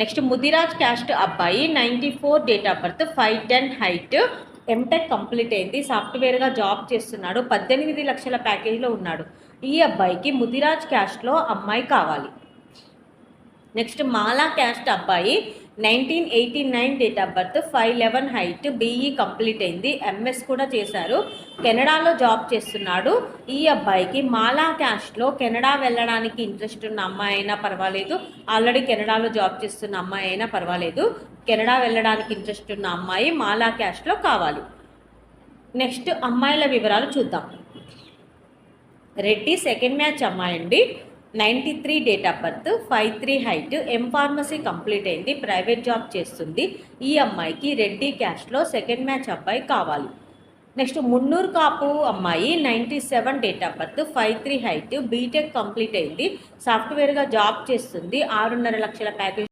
Next Mudiraj caste అబ్బాయి ninety four date of birth five ten height M Tech complete అయింది. సాఫ్ట్వేర్గా job చేస్తున్నాడు. పద్దెనిమిది లక్షల ప్యాకేజ్లో ఉన్నాడు. ఈ అబ్బాయికి ముదిరాజ్ క్యాస్ట్లో అమ్మాయి కావాలి. నెక్స్ట్ మాలా క్యాస్ట్ అబ్బాయి nineteen eighty nine date of birth five eleven height BE complete అయింది. ఎంఎస్ కూడా చేశారు. కెనడాలో జాబ్ చేస్తున్నాడు. ఈ అబ్బాయికి మాలా క్యాస్ట్లో కెనడా వెళ్ళడానికి ఇంట్రెస్ట్ ఉన్న అమ్మాయి అయినా పర్వాలేదు. ఆల్రెడీ కెనడాలో జాబ్ చేస్తున్న అమ్మాయి అయినా పర్వాలేదు. కెనడా వెళ్ళడానికి ఇంట్రెస్ట్ ఉన్న అమ్మాయి మాలా క్యాస్ట్లో కావాలి. నెక్స్ట్ అమ్మాయిల వివరాలు చూద్దాం. రెడ్డి సెకండ్ మ్యాచ్ అమ్మాయి అండి ninety three date of birth five three height M pharmacy complete అయింది ప్రైవేట్ జాబ్ చేస్తుంది. ఈ అమ్మాయికి రెడ్డి క్యాస్ట్లో సెకండ్ మ్యాచ్ అబ్బాయి కావాలి. నెక్స్ట్ మున్నూరు కాపు అమ్మాయి ninety seven date of birth five three height B Tech complete అయింది. సాఫ్ట్వేర్గా జాబ్ చేస్తుంది ఆరున్నర లక్షల ప్యాకేజ్